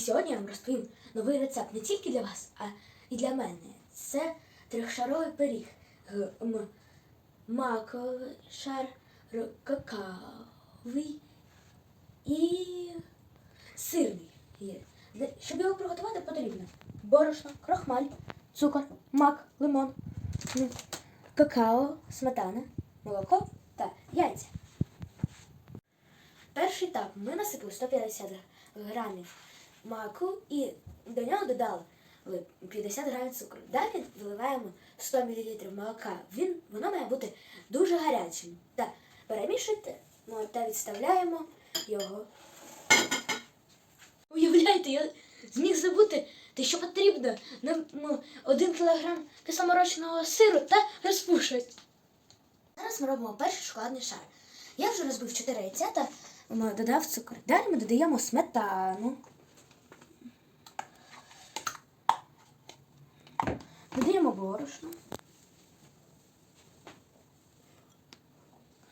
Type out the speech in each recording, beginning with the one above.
сьогодні я вам розповім новий рецепт не тільки для вас, а і для мене. Це трьохшаровий пиріг. Маковий шар, какаовий і сирний. Щоб його приготувати, потрібно борошно, крохмаль, цукор, мак, лимон, какао, сметана, молоко та яйця. Перший етап ми насипали 150 грамів маку і до нього додали 50 грамів цукру. Далі виливаємо 100 мл молока. Він, воно має бути дуже гарячим. Та перемішуйте ну, та відставляємо його. Уявляєте, я зміг забути те, що потрібно нам ну, 1 кг кисломорочного сиру та розпушувач. Зараз ми робимо перший шоколадний шар. Я вже розбив 4 яйця та додав цукор. Далі ми додаємо сметану. борошно.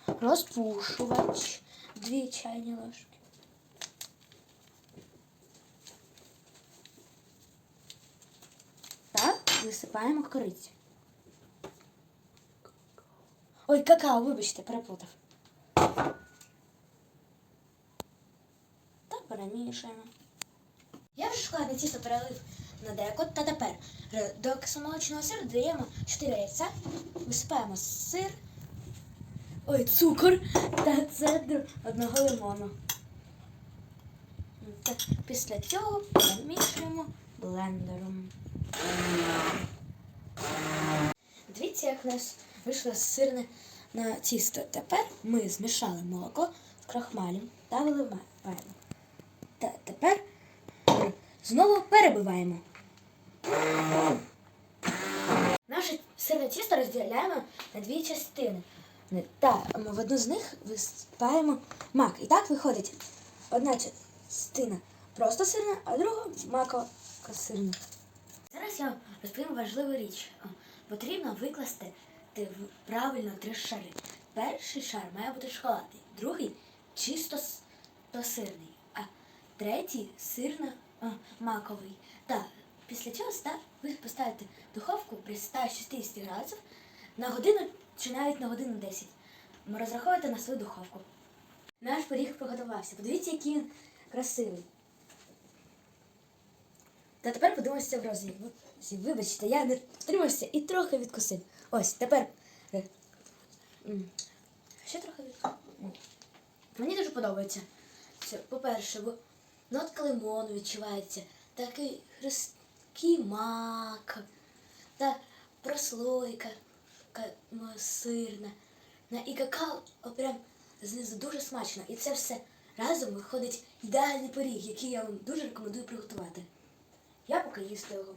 Розпушувач. Дві чайні ложки. Та висипаємо корицю. Ой, какао, вибачте, переплутав. Так перемішуємо. Я вже шоколадне тісто перелив На деко, та тепер е, до кисломолочного сиру додаємо 4 яйця, висипаємо сир, ой, цукор та цедру одного лимону. Та після цього перемішуємо блендером. Дивіться, як у нас вийшло сирне на тісто. Тепер ми змішали молоко з крахмалем та виливаємо. Та тепер знову перебиваємо. Наше сирне тісто розділяємо на дві частини. Та в одну з них висипаємо мак. І так виходить одна частина просто сирна, а друга макова сирна. Зараз я розповім важливу річ. Потрібно викласти правильно три шари. Перший шар має бути шоколадний, другий чисто сирний, а третій сирно маковий. Після цього ста- ви поставите духовку при 160 градусів на годину чи навіть на годину 10. Ми розраховуєте на свою духовку. Наш пиріг приготувався. Подивіться, який він красивий. Та тепер подивимося в розі. Вибачте, я не втримався і трохи відкусив. Ось, тепер. е, Ще трохи відкусив. Мені дуже подобається. По-перше, нотка лимону відчувається, такий хрусткий мак, та прослойка сирна. І какао прям знизу дуже смачно. І це все разом виходить ідеальний пиріг, який я вам дуже рекомендую приготувати. Я поки їсти його